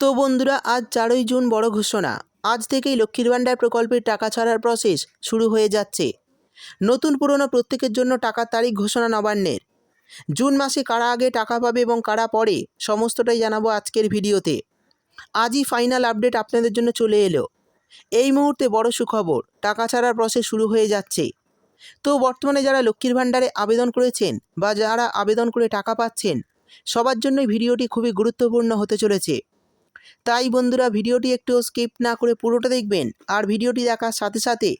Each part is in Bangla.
তো বন্ধুরা, আজ চারই জুন বড় ঘোষণা। আজ থেকেই লক্ষ্মীর ভাণ্ডার প্রকল্পের টাকা ছাড়ার প্রসেস শুরু হয়ে যাচ্ছে। নতুন পুরনো প্রত্যেকের জন্য টাকার তারিখ ঘোষণা নবান্নের। জুন মাসে কারা আগে টাকা পাবে এবং কারা পরে, সমস্তটাই জানাব আজকের ভিডিওতে। আজই ফাইনাল আপডেট আপনাদের জন্য চলে এলো। এই মুহূর্তে বড় সুখবর, টাকা ছাড়ার প্রসেস শুরু হয়ে যাচ্ছে। তো বর্তমানে যারা লক্ষ্মীর ভাণ্ডারে আবেদন করেছেন বা যারা আবেদন করে টাকা পাচ্ছেন, সবার জন্যই ভিডিওটি খুবই গুরুত্বপূর্ণ হতে চলেছে। তাই বন্ধুরা ভিডিওটি একটু স্কিপ না করে পুরোটা দেখবেন আর ভিডিওটি দেখার সাথে সাথে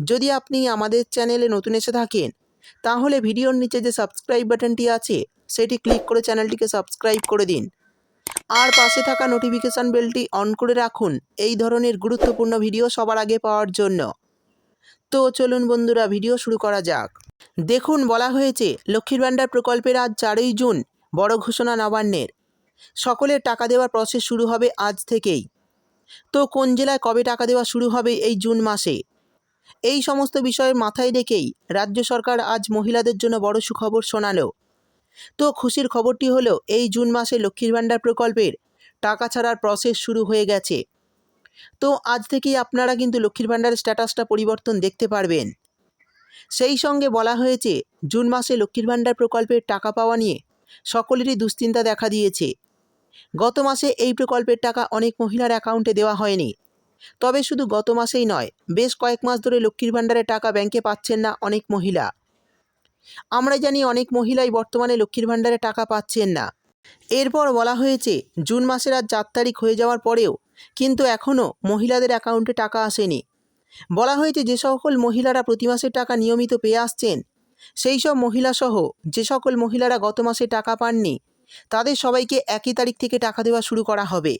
যদি আপনি আমাদের চ্যানেলে নতুন এসে থাকেন, তাহলে ভিডিওর নিচে যে সাবস্ক্রাইব বাটনটি আছে, সেটি ক্লিক করে চ্যানেলটিকে সাবস্ক্রাইব করে দিন। আর পাশে থাকা নোটিফিকেশান বেলটি অন করে রাখুন, এই ধরনের গুরুত্বপূর্ণ ভিডিও সবার আগে পাওয়ার জন্য। তো চলুন বন্ধুরা, ভিডিও শুরু করা যাক। দেখুন, বলা হয়েছে, লক্ষ্মীর ভাণ্ডার প্রকল্পের আজ চারই জুন, বড় ঘোষণা নবান্নের। সকলের টাকা দেওয়ার প্রসেস শুরু হবে আজ থেকেই। তো কোন জেলায় কবে টাকা দেওয়া শুরু হবে এই জুন মাসে? এই সমস্ত বিষয়ের মাথায় রেখেই রাজ্য সরকার আজ মহিলাদের জন্য বড় সুখবর শোনালো। তো খুশির খবরটি হলো, এই জুন মাসে লক্ষ্মীর ভাণ্ডার প্রকল্পের টাকা ছাড়ার প্রসেস শুরু হয়ে গেছে। তো আজ থেকেই আপনারা কিন্তু লক্ষ্মীর ভাণ্ডারের স্ট্যাটাসটা পরিবর্তন দেখতে পারবেন। সেই সঙ্গে বলা হয়েছে, জুন মাসে লক্ষ্মীর ভাণ্ডার প্রকল্পের টাকা পাওয়া নিয়ে সকলেরই দুশ্চিন্তা দেখা দিয়েছে। গত মাসে এই প্রকল্পের টাকা অনেক মহিলার অ্যাকাউন্টে দেওয়া হয়নি। তবে শুধু গত মাসেই নয়, বেশ কয়েক মাস ধরে লক্ষ্মীর ভাণ্ডারের টাকা ব্যাংকে পাচ্ছেন না অনেক মহিলা। আমরা জানি অনেক মহিলাই বর্তমানে লক্ষ্মীর ভাণ্ডারে টাকা পাচ্ছেন না। এরপর বলা হয়েছে, জুন মাসের আজ চার তারিখ হয়ে যাওয়ার পরেও কিন্তু এখনও মহিলাদের অ্যাকাউন্টে টাকা আসেনি। বলা হয়েছে, যে সকল মহিলারা প্রতি মাসের টাকা নিয়মিত পেয়ে আসছেন, সেই সব মহিলাসহ যে সকল মহিলারা গত মাসে টাকা পাননি তাদের সবাইকে একই তারিখ থেকে টাকা দেওয়া শুরু করা হবে।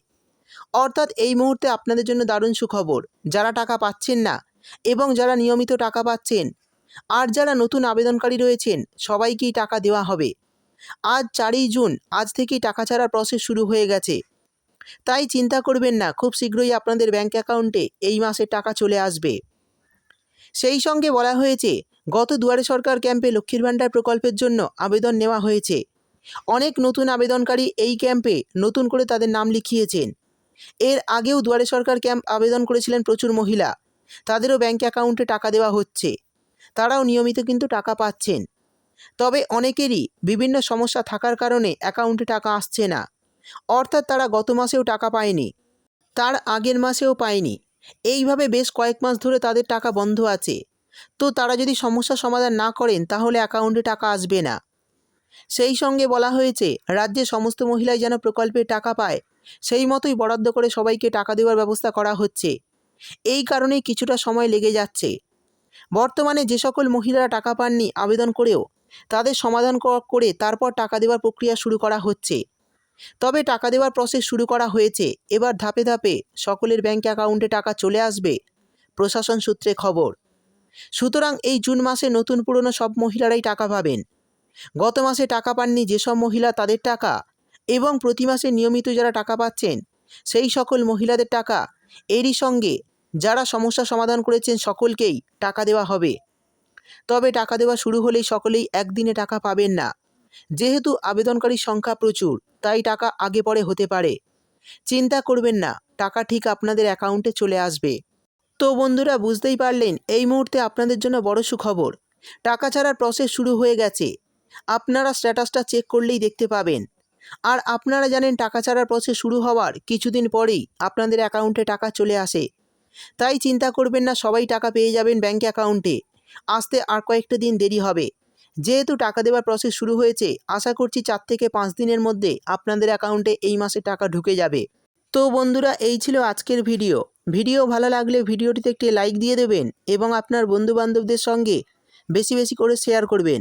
অর্থাৎ এই মুহূর্তে আপনাদের জন্য দারুণ সুখবর, যারা টাকা পাচ্ছেন না এবং যারা নিয়মিত টাকা পাচ্ছেন আর যারা নতুন আবেদনকারী রয়েছেন, সবাইকেই টাকা দেওয়া হবে। আজ চারই জুন, আজ থেকেই টাকা ছাড়ার প্রসেস শুরু হয়ে গেছে। তাই চিন্তা করবেন না, খুব শীঘ্রই আপনাদের ব্যাংক অ্যাকাউন্টে এই মাসের টাকা চলে আসবে। সেই সঙ্গে বলা হয়েছে, গত দুয়ারে সরকার ক্যাম্পে লক্ষ্মীর ভাণ্ডার প্রকল্পের জন্য আবেদন নেওয়া হয়েছে। অনেক নতুন আবেদনকারী এই ক্যাম্পে নতুন করে তাদের নাম লিখিয়েছেন। এর আগেও দুয়ারে সরকার ক্যাম্প আবেদন করেছিলেন প্রচুর মহিলা। তাদেরও ব্যাংক অ্যাকাউন্টে টাকা দেওয়া হচ্ছে। তারাও নিয়মিত কিন্তু টাকা পাচ্ছেন। তবে অনেকেরই বিভিন্ন সমস্যা থাকার কারণে অ্যাকাউন্টে টাকা আসছে না। অর্থাৎ তারা গত মাসেও টাকা পায়নি। তার আগের মাসেও পায়নি। এইভাবে বেশ কয়েক মাস ধরে তাদের টাকা বন্ধ আছে। তো তারা যদি সমস্যা সমাধান না করেন, তাহলে অ্যাকাউন্টে টাকা আসবে না। সেই সঙ্গে বলা হয়েছে, রাজ্যে সমস্ত মহিলাই যেন প্রকল্পের টাকা পায়। সেই মতোই বরাদ্দ করে সবাইকে টাকা দেওয়ার ব্যবস্থা করা হচ্ছে। এই কারণেই কিছুটা সময় লেগে যাচ্ছে। বর্তমানে যে সকল মহিলারা টাকা পাননি আবেদন করেও, তাদের সমাধান করে তারপর টাকা দেওয়ার প্রক্রিয়া শুরু করা হচ্ছে। তবে টাকা দেওয়ার প্রসেস শুরু করা হয়েছে। এবার ধাপে ধাপে সকলের ব্যাংক অ্যাকাউন্টে টাকা চলে আসবে, প্রশাসন সূত্রে খবর। সুতরাং এই জুন মাসে নতুন পুরনো সব মহিলারাই টাকা পাবেন। গত মাসে টাকা পাননি যেসব মহিলা, তাদের টাকা। এবং প্রতি মাসে নিয়মিত যারা টাকা পাচ্ছেন, সেই সকল মহিলাদের টাকা। এরই সঙ্গে যারা সমস্যা সমাধান করেছেন, সকলকেই টাকা দেওয়া হবে। তবে টাকা দেওয়া শুরু হলেই সকলেই একদিনে টাকা পাবেন না। যেহেতু আবেদনকারীর সংখ্যা প্রচুর, তাই টাকা আগে পরে হতে পারে। চিন্তা করবেন না, টাকা ঠিক আপনাদের অ্যাকাউন্টে চলে আসবে। তো বন্ধুরা, বুঝতেই পারলেন, এই মুহূর্তে আপনাদের জন্য বড় সুখবর। টাকা ছাড়ার প্রসেস শুরু হয়ে গেছে। আপনারা স্ট্যাটাসটা চেক করলেই দেখতে পাবেন। আর আপনারা জানেন টাকা ছাড়ার প্রসেস শুরু হওয়ার কিছুদিন পরেই আপনাদের অ্যাকাউন্টে টাকা চলে আসে। তাই চিন্তা করবেন না, সবাই টাকা পেয়ে যাবেন ব্যাঙ্ক অ্যাকাউন্টে। আসতে আর কয়েকটা দিন দেরি হবে। যেহেতু টাকা দেওয়ার প্রসেস শুরু হয়েছে, আশা করছি চার থেকে পাঁচ দিনের মধ্যে আপনাদের অ্যাকাউন্টে এই মাসে টাকা ঢুকে যাবে। তো বন্ধুরা, এই ছিল আজকের ভিডিও। ভিডিও ভালো লাগলে ভিডিওটিতে একটি লাইক দিয়ে দেবেন এবং আপনার বন্ধুবান্ধবদের সঙ্গে বেশি বেশি করে শেয়ার করবেন।